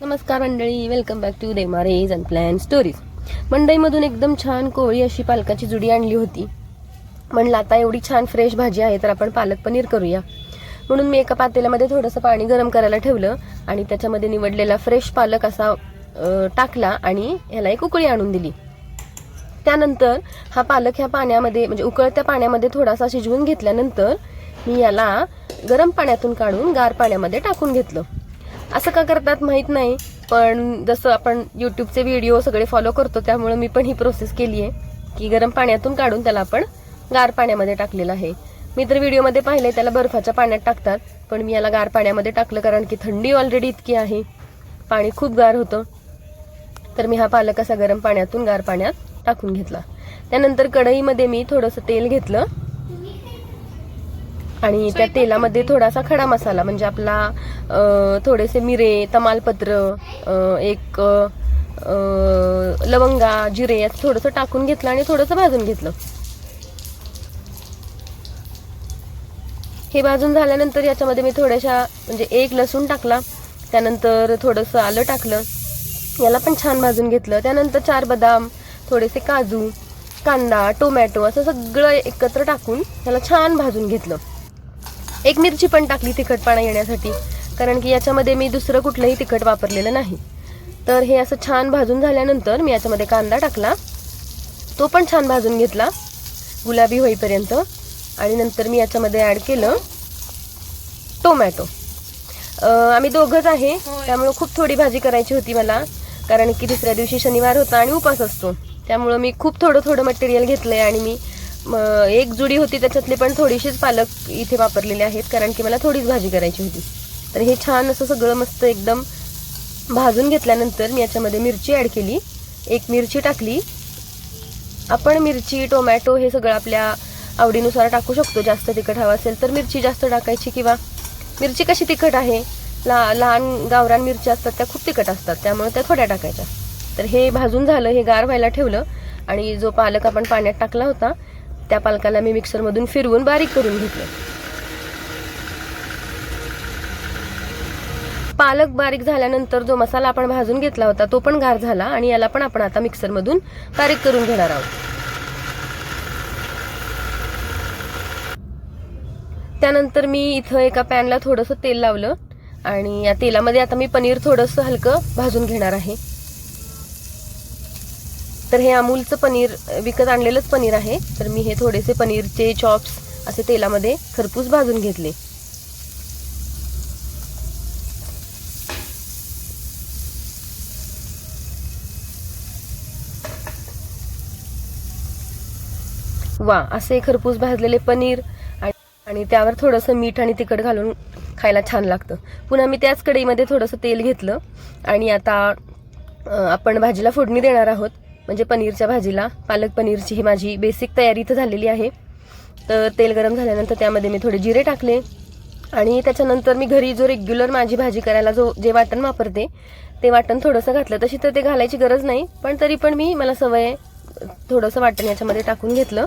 नमस्कार मंडळी welcome back to देमारेज अँड प्लॅन स्टोरीज मंडईमधून एकदम छान कोळी अशी पालकाची जुडी आणली होती. म्हणलं आता एवढी छान फ्रेश भाजी आहे तर आपण पालक पनीर करूया. म्हणून मी एका पातेल्यामध्ये थोडंसं पाणी गरम करायला ठेवलं आणि त्याच्यामध्ये निवडलेला फ्रेश पालक असा टाकला आणि ह्याला एक उकळी आणून दिली. त्यानंतर हा पालक ह्या पाण्यामध्ये म्हणजे उकळत्या पाण्यामध्ये थोडासा शिजवून घेतल्यानंतर मी याला गरम पाण्यातून काढून गार पाण्यामध्ये टाकून घेतलं. असं का करतात माहीत नाही पण जसं आपण यूट्यूबचे व्हिडिओ सगळे फॉलो करतो त्यामुळे मी पण ही प्रोसेस केली आहे की गरम पाण्यातून काढून त्याला आपण गार पाण्यामध्ये टाकलेलं आहे. मी तर व्हिडिओमध्ये पाहिले त्याला बर्फाच्या पाण्यात टाकतात पण मी याला गार पाण्यामध्ये टाकलं कारण की थंडी ऑलरेडी इतकी आहे. पाणी खूप गार होतं. तर मी हा पालक असा गरम पाण्यातून गार पाण्यात टाकून घेतला. त्यानंतर कढईमध्ये मी थोडंसं तेल घेतलं. आणि त्या तेलामध्ये थोडासा खडा मसाला म्हणजे आपला थोडेसे मिरे तमालपत्र एक लवंगा जिरे याचं थोडंसं टाकून घेतलं आणि थोडंसं भाजून घेतलं. हे भाजून झाल्यानंतर याच्यामध्ये मी थोड्याशा म्हणजे एक लसूण टाकला त्यानंतर थोडंसं आलं टाकलं याला पण छान भाजून घेतलं. त्यानंतर चार बदाम थोडेसे काजू कांदा टोमॅटो असं सगळं एकत्र टाकून त्याला छान भाजून घेतलं. एक मिरची पण टाकली तिखटपणा येण्यासाठी. कारण की याच्यामध्ये मी दुसरं कुठलंही तिखट वापरलेलं नाही. तर हे असं छान भाजून झाल्यानंतर मी याच्यामध्ये कांदा टाकला. तो पण छान भाजून घेतला. गुलाबी होईपर्यंत. आणि नंतर मी याच्यामध्ये ॲड केलं टोमॅटो. आम्ही दोघंच आहे. त्यामुळं खूप थोडी भाजी करायची होती मला. कारण की दुसऱ्या दिवशी शनिवार होता आणि उपास असतो. त्यामुळं मी खूप थोडं थोडं मटेरियल घेतलं आहे आणि मी एक जुडी होती त्याच्यातली पण थोडीशीच पालक इथे वापरलेले आहेत कारण की मला थोडीच भाजी करायची होती. तर हे छान असं सगळं मस्त एकदम भाजून घेतल्यानंतर मी याच्यामध्ये मिरची ॲड केली. एक मिरची टाकली. आपण मिरची टोमॅटो हे सगळं आपल्या आवडीनुसार टाकू शकतो जास्त तिखट हवं असेल तर मिरची जास्त टाकायची किंवा मिरची कशी तिखट आहे? ला लहान गावरान मिरच्या असतात त्या खूप तिखट असतात त्यामुळे त्या थोड्या टाकायच्या. तर हे भाजून झालं हे गार व्हायला ठेवलं आणि जो पालक आपण पाण्यात टाकला होता त्या पालकाला मी मिक्सरमधून फिरवून बारीक करून घेतलं. पालक बारीक झाल्यानंतर जो मसाला आपण भाजून घेतला होता तो पण गार झाला आणि याला पण आपण आता मिक्सरमधून बारीक करून घेणार आहोत. त्यानंतर मी इथं एका पॅनला थोडंसं तेल लावलं आणि या तेलामध्ये आता मी पनीर थोडंसं हलकं भाजून घेणार आहे. तर हे अमूलचं पनीर विकत आणलेलंच पनीर आहे. तर मी हे थोडेसे पनीरचे चॉप्स असे तेलामध्ये खरपूस भाजून घेतले. वा असे खरपूस भाजलेले पनीर आणि- त्यावर थोडंसं मीठ आणि तिखट घालून खायला छान लागतं. पुन्हा मी त्याच कढईमध्ये थोडंसं तेल घेतलं आणि आता आपण भाजीला फोडणी देणार आहोत. म्हणजे पनीरच्या भाजीला. पालक पनीरची ही माझी बेसिक तयारी इथं झालेली आहे. तर तेल गरम झाल्यानंतर त्यामध्ये मी थोडे जिरे टाकले. आणि त्याच्यानंतर मी घरी जो रेग्युलर माझी भाजी करायला जो जे वाटण वापरते ते वाटण थोडंसं घातलं. तशी तर ते घालायची गरज नाही पण तरी पण मी मला सवय थोडंसं वाटण याच्यामध्ये टाकून घेतलं.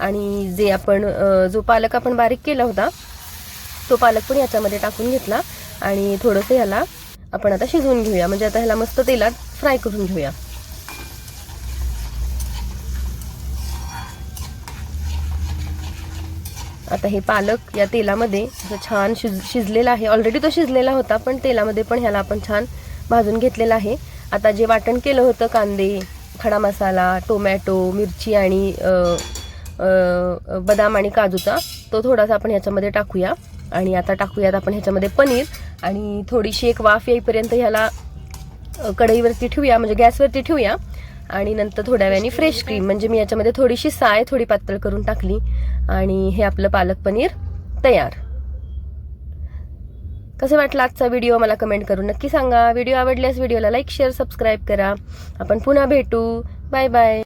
आणि जे आपण जो पालक आपण बारीक केला होता तो पालक पण याच्यामध्ये टाकून घेतला. आणि थोडंसं ह्याला आपण आता शिजवून घेऊया. म्हणजे आता ह्याला मस्त तेलात फ्राय करून घेऊया. आता हे पालक या तेलामध्ये असं छान शिज शिजलेला आहे. ऑलरेडी तो शिजलेला होता पण तेलामध्ये पण ह्याला आपण छान भाजून घेतलेला आहे. आता जे वाटण केलं होतं कांदे खडा मसाला टोमॅटो मिरची आणि बदाम आणि काजूचा तो थोडासा आपण ह्याच्यामध्ये टाकूया. आणि आता टाकूयात आपण ह्याच्यामध्ये पनीर. आणि थोडीशी एक वाफ येईपर्यंत ह्याला कढईवरती ठेवूया म्हणजे गॅसवरती ठेवूया. आणि नंतर थोड्या वेळाने फ्रेश क्रीम म्हणजे मी याच्यामध्ये थोडीशी साय थोडी पातळ करून टाकली. आणि हे आपलं पालक पनीर तयार. कसं वाटलं आजचा व्हिडिओ मला कमेंट करून नक्की सांगा. व्हिडिओ आवडल्यास व्हिडिओला लाईक शेअर सबस्क्राईब करा. आपण पुन्हा भेटू. Bye bye